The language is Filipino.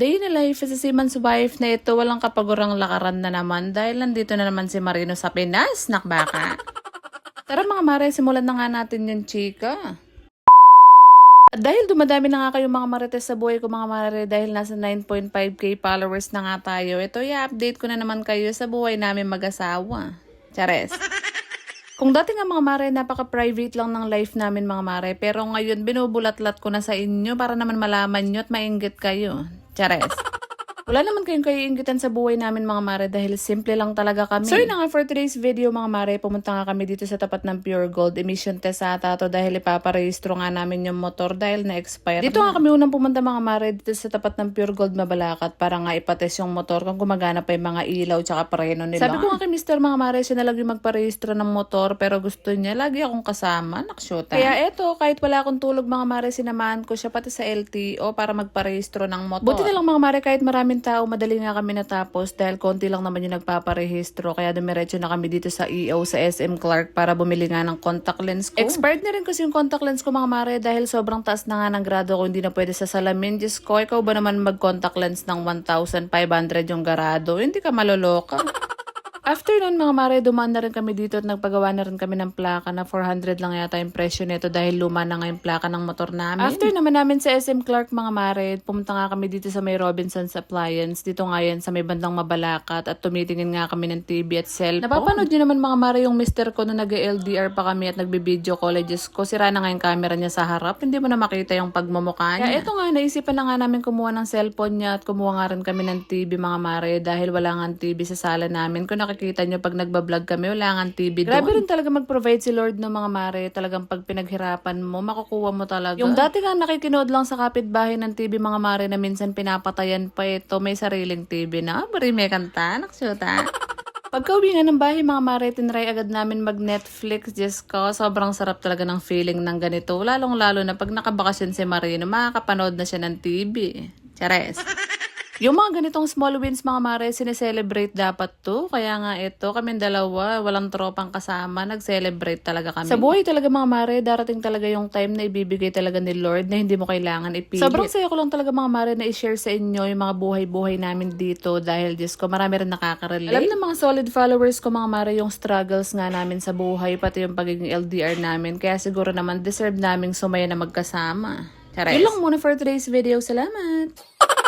Day in the life as a seaman's wife na ito walang kapagurang lakaran na naman dahil nandito na naman si Marino sa Pinas, nakbaka. Tara mga mare, simulan na nga natin yung chika. At dahil dumadami na nga kayong mga marites sa buhay ko mga mare dahil nasa 9.5k followers na nga tayo, ito i-update ko na namin kayo sa buhay namin mag-asawa. Chares. Kung dati nga mga mare, napaka-private lang ng life namin mga mare, pero ngayon binubulat-lat ko na sa inyo para naman malaman nyo at mainggit kayo. Chares. Wala naman kayong kaiingitan sa buhay namin mga mare dahil simple lang talaga kami. So yun na nga for today's video mga mare, pumunta nga kami dito sa tapat ng Pure Gold emission test ata to dahil ipaparehistro nga namin yung motor dahil na-expire. Dito nga kami unang pumunta mga mare dito sa tapat ng Pure Gold Mabalakat para nga ipatest yung motor kung gumagana pa yung mga ilaw tsaka preno nila. Sabi ko nga kay Mr. mga mare, siya na yung magparehistro ng motor pero gusto niya lagi akong kasama, naksyota. Kaya eto, kahit wala akong tulog mga mare, sinamahan ko siya pati sa LTO para magparehistro ng motor. Buti na lang mga mare, kahit maraming tao, madali nga kami natapos dahil konti lang naman yung nagpaparehistro. Kaya dumiretso na kami dito sa EO sa SM Clark para bumili nga ng contact lens ko. Expired na rin kasi yung contact lens ko mga mare dahil sobrang taas na nga ng grado ko hindi na pwede sa salamin. Diyos ko, ikaw ba naman mag-contact lens ng 1,500 yung garado? Hindi ka maloloka. After nun mga mare, dumaan na rin kami dito at nagpagawa na rin kami ng plaka na 400 lang yata yung presyo nito dahil luma na nga yung plaka ng motor namin. After naman namin sa SM Clark mga mare, pumunta nga kami dito sa may Robinson's Appliance. Dito nga yan sa may bandang Mabalakat at tumitingin nga kami ng TV at cellphone. Napapanood nyo naman mga mare yung mister ko nung nag-LDR pa kami at nagbe-video colleges ko. Sira na nga yung camera niya sa harap. Hindi mo na makita yung pagmumukha niya. Kaya ito nga, naisipan na nga namin kumuha ng cellphone niya at kumuha nga rin kami ng TV mga mare dahil wala nga TV sa sala namin. Kung nakikita nyo pag nagbablog kami, wala nga TV doon. Grabe rin talaga mag-provide si Lord ng mga mare. Talagang pag pinaghirapan mo, makukuha mo talaga. Yung dati nga nakikinood lang sa kapitbahay ng TV mga mare na minsan pinapatayan pa ito, may sariling TV na. Bari may kanta, naksyuta. Pagka uwi nga ng bahay, mga mare, tinry agad namin mag-Netflix. Diyos ko, sobrang sarap talaga ng feeling ng ganito. Lalong-lalo na pag nakabakasyon si Marino, makakapanood na siya ng TV. Chares. Yung mga ganitong small wins mga mare, sineselebrate dapat to. Kaya nga ito, kami dalawa, walang tropang kasama, nag-celebrate talaga kami. Sa buhay talaga mga mare, darating talaga yung time na ibibigay talaga ni Lord na hindi mo kailangan ipilit. Sobrang saya ko lang talaga mga mare na i-share sa inyo yung mga buhay-buhay namin dito dahil Diyos ko, marami rin nakaka-relate. Alam ng mga solid followers ko mga mare yung struggles nga namin sa buhay, pati yung pagiging LDR namin. Kaya siguro naman deserve naming sumaya na magkasama. Chares. Yun lang muna for today's video. Salamat!